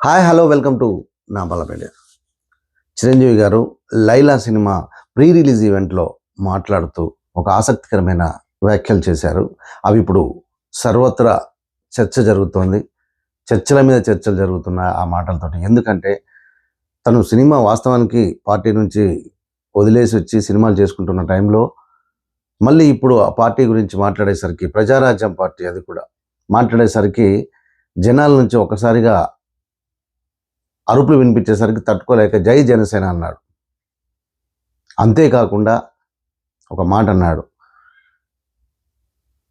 Hi hello welcome to నా బలపేట చిరంజీవి గారు Laila cinema pre release ఈవెంట్లో మాట్లాడుతూ ఒక ఆసక్తికరమైన వ్యాఖ్యలు చేశారు. అవి ఇప్పుడు సర్వత్రా చర్చ జరుగుతోంది. చర్చల మీద చర్చలు జరుగుతున్నాయి ఆ మాటలతో ఎందుకంటే తను సినిమా వాస్తవానికి పార్టీ నుంచి వదిలేసి వచ్చి సినిమాలు చేసుకుంటున్న టైంలో మళ్ళీ ఇప్పుడు ఆ పార్టీ గురించి మాట్లాడేసరికి ప్రజారాజ్యం పార్టీ అది కూడా మాట్లాడేసరికి జనాల నుంచి ఒకసారిగా అరుపులు వినిపించేసరికి తట్టుకోలేక జై జనసేన అన్నాడు. అంతేకాకుండా ఒక మాట అన్నాడు.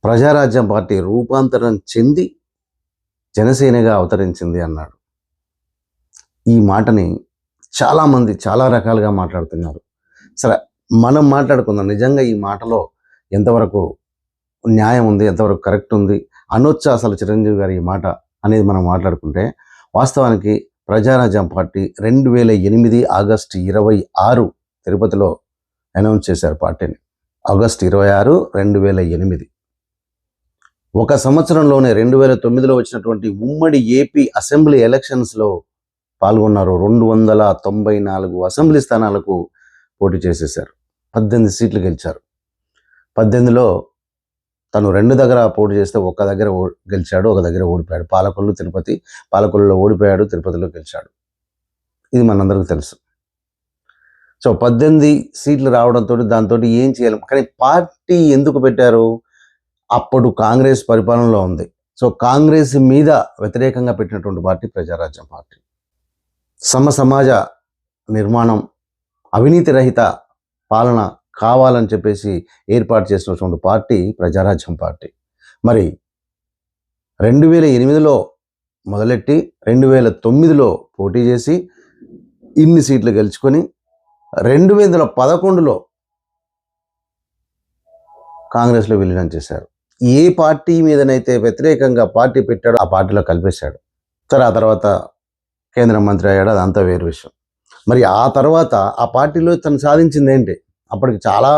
ప్రజారాజ్యం పార్టీ రూపాంతరం చెంది జనసేనగా అవతరించింది అన్నాడు. ఈ మాటని చాలామంది చాలా రకాలుగా మాట్లాడుతున్నారు. సరే మనం మాట్లాడుకుందాం. నిజంగా ఈ మాటలో ఎంతవరకు న్యాయం ఉంది ఎంతవరకు కరెక్ట్ ఉంది అనొచ్చా అసలు చిరంజీవి గారి ఈ మాట అనేది మనం మాట్లాడుకుంటే వాస్తవానికి ప్రజారాజ్యం పార్టీ రెండు వేల ఎనిమిది ఆగస్టు ఇరవై ఆరు తిరుపతిలో అనౌన్స్ చేశారు పార్టీని. ఆగస్టు ఇరవై ఆరు రెండు వేల ఎనిమిది. ఒక సంవత్సరంలోనే రెండు వేల తొమ్మిదిలో వచ్చినటువంటి ఉమ్మడి ఏపీ అసెంబ్లీ ఎలక్షన్స్లో పాల్గొన్నారు. రెండు వందల తొంభై నాలుగు అసెంబ్లీ స్థానాలకు పోటీ చేసేశారు. పద్దెనిమిది సీట్లు గెలిచారు. పద్దెనిమిదిలో తను రెండు దగ్గర పోటీ చేస్తే ఒక్క దగ్గర ఓ- గెలిచాడు ఒక దగ్గర ఓడిపోయాడు. పాలకొల్లు తిరుపతి పాలకొల్లులో ఓడిపోయాడు తిరుపతిలో గెలిచాడు. ఇది మనందరికీ తెలుసు. సో పద్దెనిమిది సీట్లు రావడంతో దాంతో ఏం చేయాలి. కానీ పార్టీ ఎందుకు పెట్టారు? అప్పుడు కాంగ్రెస్ పరిపాలనలో ఉంది. సో కాంగ్రెస్ మీద వ్యతిరేకంగా పెట్టినటువంటి పార్టీ ప్రజారాజ్యం పార్టీ. సమ సమాజ నిర్మాణం అవినీతి రహిత పాలన కావాలని చెప్పేసి ఏర్పాటు చేసినటువంటి పార్టీ ప్రజారాజ్యం పార్టీ. మరి రెండు వేల ఎనిమిదిలో మొదలెట్టి రెండు వేల తొమ్మిదిలో పోటీ చేసి ఇన్ని సీట్లు గెలుచుకొని రెండు వేల పదకొండులో కాంగ్రెస్లో విలీనం చేశారు. ఏ పార్టీ మీదనైతే వ్యతిరేకంగా పార్టీ పెట్టాడో ఆ పార్టీలో కలిపేశాడు. సరే ఆ తర్వాత కేంద్ర మంత్రి అయ్యాడు అదంతా వేరు విషయం. మరి ఆ తర్వాత ఆ పార్టీలో తను సాధించింది ఏంటి? అప్పటికి చాలా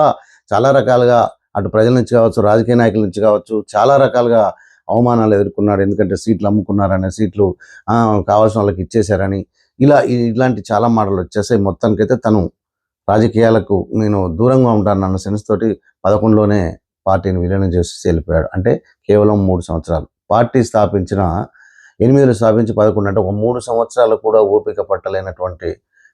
చాలా రకాలుగా అటు ప్రజల నుంచి కావచ్చు రాజకీయ నాయకుల నుంచి కావచ్చు చాలా రకాలుగా అవమానాలు ఎదుర్కొన్నాడు ఎందుకంటే సీట్లు అమ్ముకున్నారని సీట్లు కావాల్సిన వాళ్ళకి ఇచ్చేశారని. ఇలా ఇలాంటి చాలా మాటలు వచ్చేసాయి. మొత్తానికైతే తను రాజకీయాలకు నేను దూరంగా ఉంటాను అన్న సెన్స్ తోటి పదకొండులోనే పార్టీని విలీనం చేసి వెళ్ళిపోయాడు అంటే కేవలం మూడు సంవత్సరాలు. పార్టీ స్థాపించిన ఎనిమిదిలో స్థాపించి పదకొండు అంటే ఒక మూడు సంవత్సరాలు కూడా ఓపిక పట్టలేనటువంటి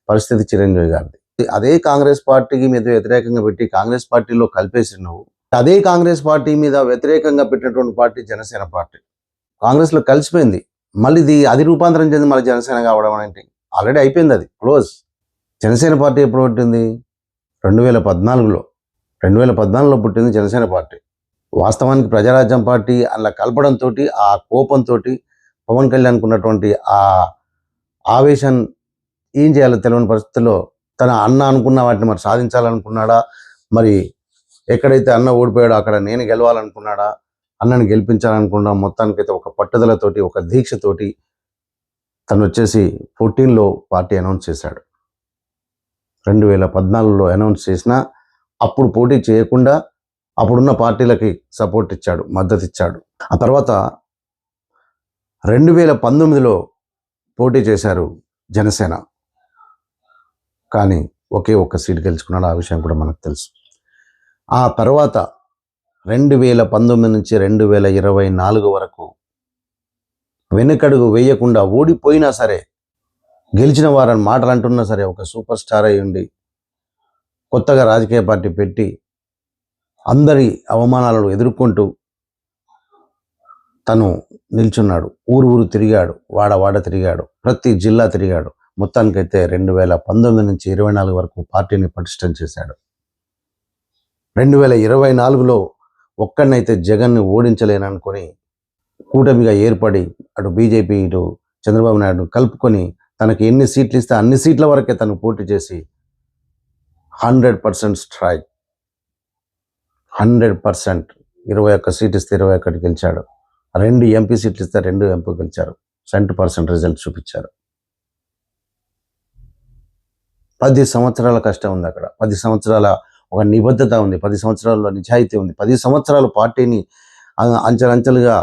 పరిస్థితి చిరంజీవి గారిది. అదే కాంగ్రెస్ పార్టీకి మీద వ్యతిరేకంగా పెట్టి కాంగ్రెస్ పార్టీలో కలిపేసి నువ్వు. అదే కాంగ్రెస్ పార్టీ మీద వ్యతిరేకంగా పెట్టినటువంటి పార్టీ జనసేన పార్టీ. కాంగ్రెస్లో కలిసిపోయింది. మళ్ళీ ఇది అది రూపాంతరం చెంది మళ్ళీ జనసేన కావడం అనేది ఆల్రెడీ అయిపోయింది అది. క్లోజ్. జనసేన పార్టీ ఎప్పుడు పుట్టింది? రెండు వేల పద్నాలుగులో. రెండు వేల పద్నాలుగులో పుట్టింది జనసేన పార్టీ. వాస్తవానికి ప్రజారాజ్యం పార్టీ అలా కలపడంతో ఆ కోపంతో పవన్ కళ్యాణ్కున్నటువంటి ఆ ఆవేశం ఏం చేయాలో తెలియని పరిస్థితుల్లో తన అన్న అనుకున్న వాటిని మరి సాధించాలనుకున్నాడా? మరి ఎక్కడైతే అన్న ఓడిపోయాడో అక్కడ నేను గెలవాలనుకున్నాడా? అన్నని గెలిపించాలనుకున్నా మొత్తానికైతే ఒక పట్టుదలతోటి ఒక దీక్షతోటి తను వచ్చేసి ఫోర్టీన్లో పార్టీ అనౌన్స్ చేశాడు. రెండు వేల పద్నాలుగులో అనౌన్స్ చేసినా అప్పుడు పోటీ చేయకుండా అప్పుడున్న పార్టీలకి సపోర్ట్ ఇచ్చాడు మద్దతు ఇచ్చాడు. ఆ తర్వాత రెండు వేల పంతొమ్మిదిలో పోటీ చేశారు జనసేన. కానీ ఒకే ఒక్క సీట్ గెలుచుకున్నాడు. ఆ విషయం కూడా మనకు తెలుసు. ఆ తర్వాత రెండు వేల పంతొమ్మిది నుంచి రెండు వేల ఇరవై నాలుగు వరకు వెనుకడుగు వేయకుండా ఓడిపోయినా సరే గెలిచిన వారని మాటలు అంటున్నా సరే ఒక సూపర్ స్టార్ అయి ఉండి కొత్తగా రాజకీయ పార్టీ పెట్టి అందరి అవమానాలను ఎదుర్కొంటూ తను నిల్చున్నాడు. ఊరు ఊరు తిరిగాడు. వాడ వాడ తిరిగాడు. ప్రతి జిల్లా తిరిగాడు. మొత్తానికైతే రెండు వేల పంతొమ్మిది నుంచి ఇరవై నాలుగు వరకు పార్టీని పటిష్టం చేశాడు. రెండు వేల ఇరవై నాలుగులో ఒక్కడినైతే జగన్ని ఓడించలేననుకొని కూటమిగా ఏర్పడి అటు బీజేపీ ఇటు చంద్రబాబు నాయుడు కలుపుకొని తనకి ఎన్ని సీట్లు ఇస్తే అన్ని సీట్ల వరకే తను పోటీ చేసి hundred percent strike. Hundred percent ఇరవై ఒక్క సీట్ ఇస్తే ఇరవై ఒక్కటి గెలిచాడు. రెండు ఎంపీ సీట్లు ఇస్తే రెండు ఎంపీ గెలిచారు. సెంట్ పర్సెంట్ రిజల్ట్ చూపించారు. పది సంవత్సరాల కష్టం ఉంది అక్కడ. పది సంవత్సరాల ఒక నిబద్ధత ఉంది. పది సంవత్సరాల నిజాయితీ ఉంది. పది సంవత్సరాలు పార్టీని అంచెలంచెలుగా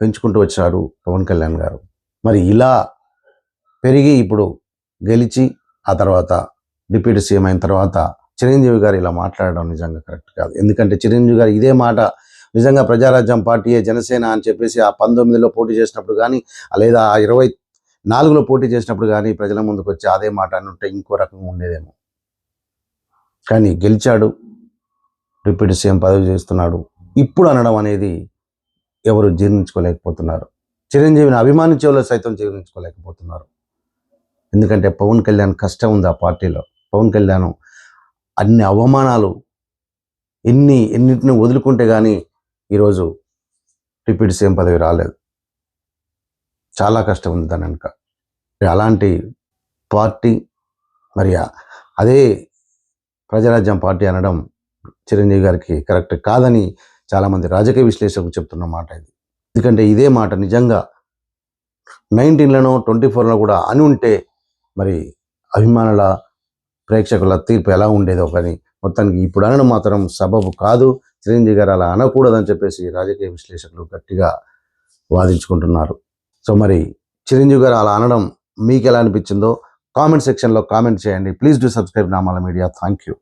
పెంచుకుంటూ వచ్చారు పవన్ కళ్యాణ్ గారు. మరి ఇలా పెరిగి ఇప్పుడు గెలిచి ఆ తర్వాత డిప్యూటీ సీఎం అయిన తర్వాత చిరంజీవి గారు ఇలా మాట్లాడడం నిజంగా కరెక్ట్ కాదు. ఎందుకంటే చిరంజీవి గారు ఇదే మాట నిజంగా ప్రజారాజ్యం పార్టీయే జనసేన అని చెప్పేసి ఆ పంతొమ్మిదిలో పోటీ చేసినప్పుడు కానీ లేదా ఆ ఇరవై నాలుగులో పోటీ చేసినప్పుడు కానీ ప్రజల ముందుకు వచ్చి అదే మాట అని ఉంటే ఇంకో రకంగా ఉండేదేమో. కానీ గెలిచాడు డిప్యూటీ సీఎం పదవి చేస్తున్నాడు. ఇప్పుడు అనడం అనేది ఎవరు జీర్ణించుకోలేకపోతున్నారు. చిరంజీవిని అభిమానించే వాళ్ళు సైతం జీర్ణించుకోలేకపోతున్నారు. ఎందుకంటే పవన్ కళ్యాణ్ కష్టం ఉంది ఆ పార్టీలో. పవన్ కళ్యాణ్ అన్ని అవమానాలు ఎన్ని ఎన్నిటిని వదులుకుంటే కానీ ఈరోజు డిప్యూటీ సీఎం పదవి రాలేదు. చాలా కష్టం ఉంది దాని వెనుక. అలాంటి పార్టీ మరి అదే ప్రజారాజ్యం పార్టీ అనడం చిరంజీవి గారికి కరెక్ట్ కాదని చాలామంది రాజకీయ విశ్లేషకులు చెప్తున్న మాట ఇది. ఎందుకంటే ఇదే మాట నిజంగా నైన్టీన్లను ట్వంటీ ఫోర్లో కూడా అని ఉంటే మరి అభిమానుల ప్రేక్షకుల తీర్పు ఎలా ఉండేదో కానీ మొత్తానికి ఇప్పుడు అనడం మాత్రం సబబు కాదు. చిరంజీవి గారు అలా అనకూడదని చెప్పేసి రాజకీయ విశ్లేషకులు గట్టిగా వాదించుకుంటున్నారు. సో మరి చిరంజీవి గారు అలా అనడం మీకు ఎలా అనిపించిందో కామెంట్ సెక్షన్లో కామెంట్ చేయండి. Please do subscribe Namala media. Thank you.